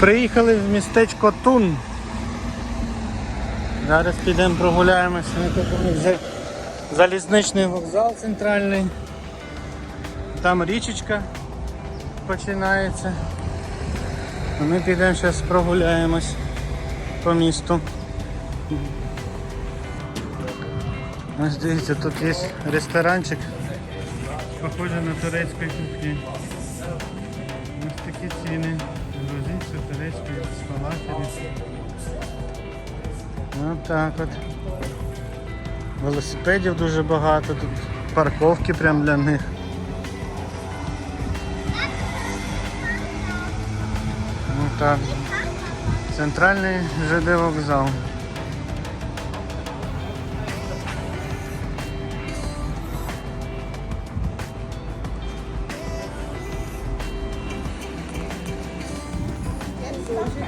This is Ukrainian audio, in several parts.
Приїхали в містечко Тун. Зараз підемо прогуляємося. У залізничний вокзал центральний. Там річечка починається. Ми підемо зараз прогуляємось по місту. Ось дивіться, тут є ресторанчик. Похоже на турецьку кухню. Ось такі ціни. З фалафелі. Ось так от. Велосипедів дуже багато, тут парковки прямо для них. Ну так. Центральний ЖД вокзал. Ось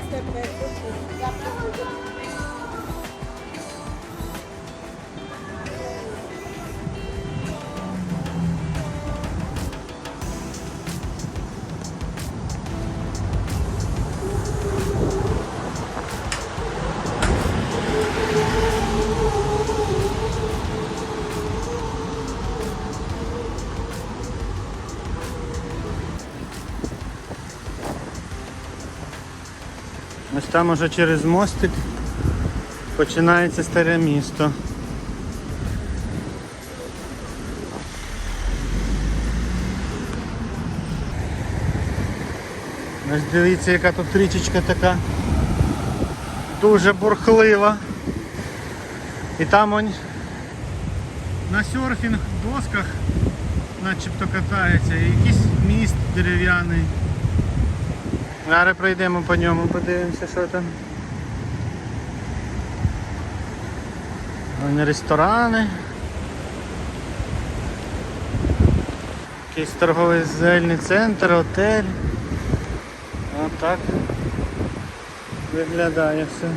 там уже через мостик починається старе місто. Ось дивіться, яка тут річечка така дуже бурхлива. І там он на серфінг досках начебто катається, і якийсь міст дерев'яний. Зараз пройдемо по ньому, подивимося, що там. Вон ресторани. Якийсь торговий зельний центр, отель. Отак виглядає все.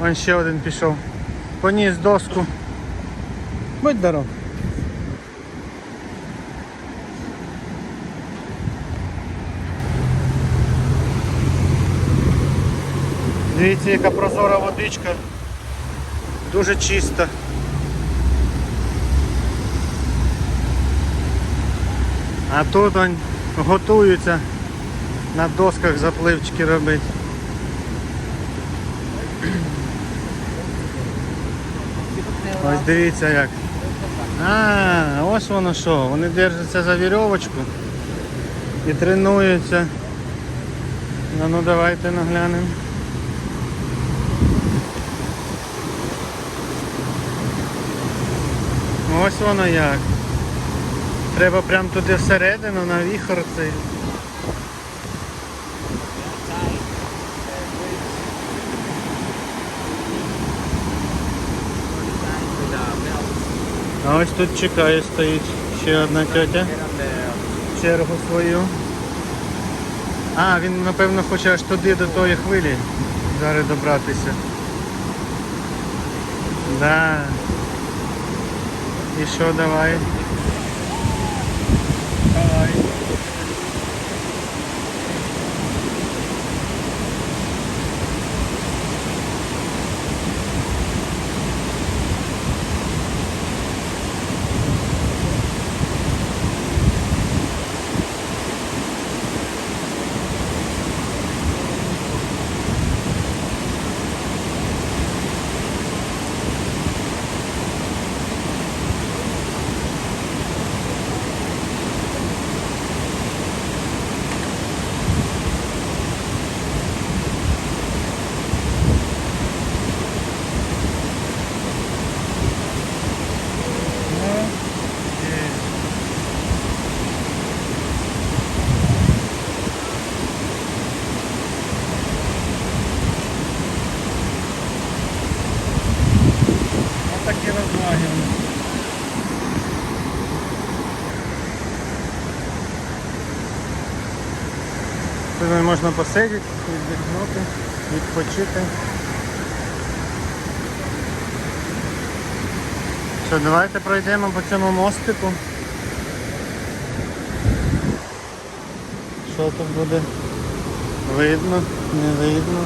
Вон ще один пішов. Поніс доску. Будь здоров. Дивіться, яка прозора водичка. Дуже чиста. А тут он готуються на досках запливчики робити. Ось дивіться як. А, ось воно що. Вони держаться за вірьовочку і тренуються. Ну, ну давайте наглянемо. Ось воно як. Треба прям туди всередину на віхор цей. А ось тут чекає стоїть ще одна тетя. Чергу свою. А, він напевно хоче аж туди до тої хвилі зараз добратися. Да. Давай? Давай. Тут можна посидіти, віддихнути, відпочити. Що, давайте пройдемо по цьому мостику. Що тут буде? Видно, не видно.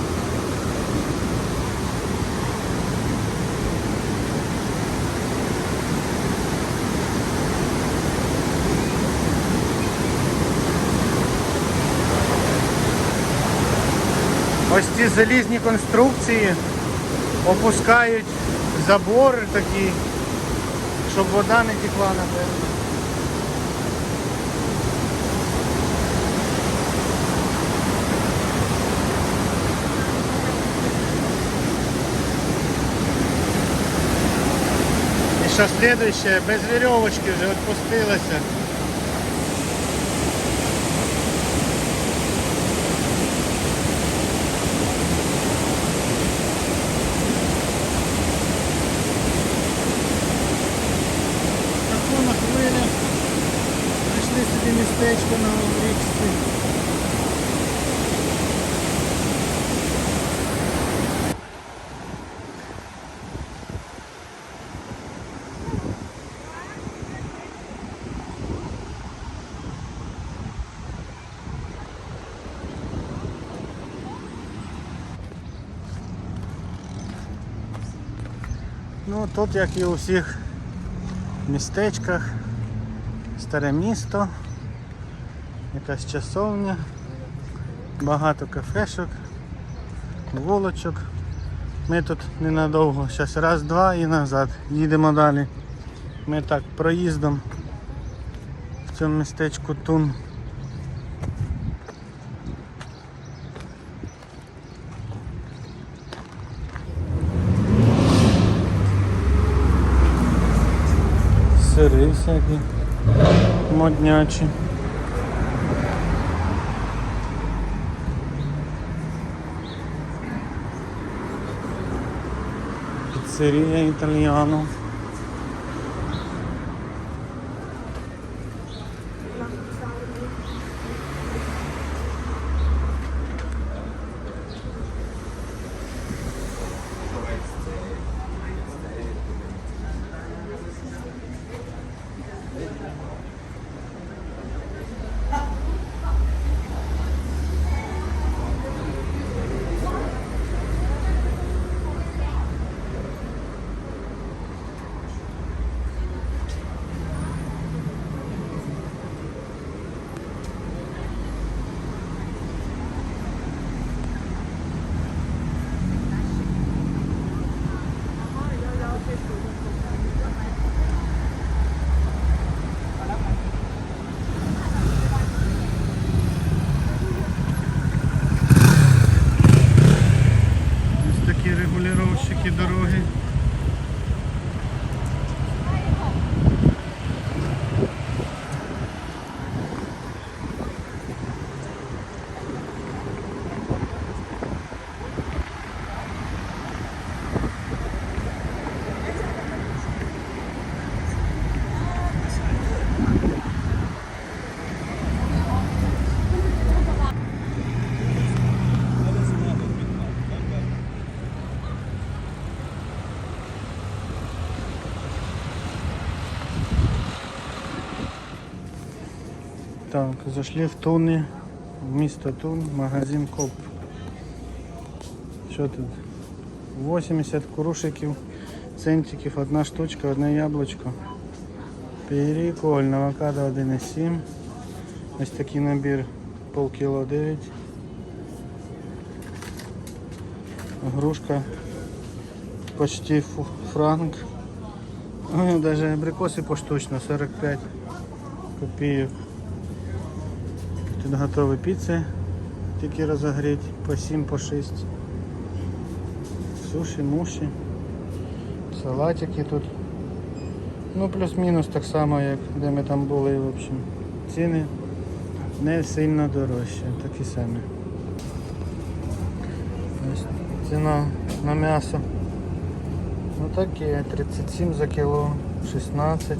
Ось ці залізні конструкції опускають забори такі, щоб вода не текла напевно. І що без вірьовочки вже відпустилося. Таку на хвилях. Знайшли собі містечко на річці. Ну тут, як і у всіх містечках, старе місто, якась часовня, багато кафешок, вулочок. Ми тут ненадовго, зараз раз-два і назад. Їдемо далі. Ми так проїздом в цьому містечку Тун. Всякі моднячі. Піцерія італіано. torre. Так, зайшли в Туни, в місто Тун, магазин Коп. Що тут? 80 крушиків, центиків, одна штучка, одне яблучко. Прикольно, авокадо 1,7. Ось такий набір полкіло 9. Грушка почти франк. Ой, даже абрикоси поштучно 45 копійок. Тут готові піци, тільки розогріти по 7, по 6. Суші, муші, салатики тут. Ну плюс-мінус так само, як де ми там були, в общем. Ціни не сильно дорожчі, такі самі. Ось ціна на м'ясо. Ну таке, 37 за кіло, 16,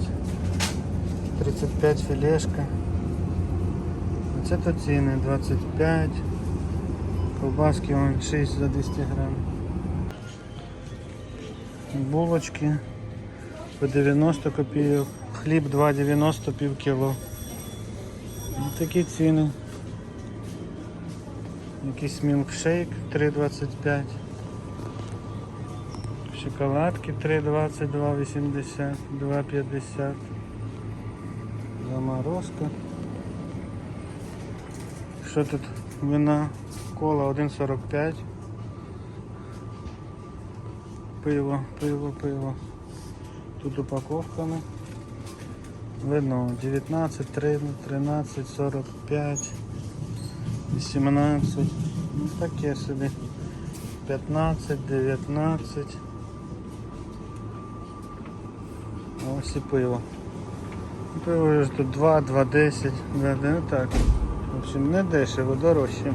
35 філешка. Це то ціни 25, ковбаски вон 6 за 200 грам. Булочки по 90 копійок, хліб 2,90 пів кіло. Ось такі ціни. Якийсь мілкшейк 3,25. Шоколадки 3,20, 2,80, 2,50. Заморозка. Що тут? Вина кола 1,45. Пиво, пиво, пиво. Тут упаковками. Вино 19, 13, 45, 18. Ну таке собі. 15, 19. А Ось і пиво. Пиво вже тут 2, 2, 10. Да, да, ну так. В общем, не дешево, дорожче.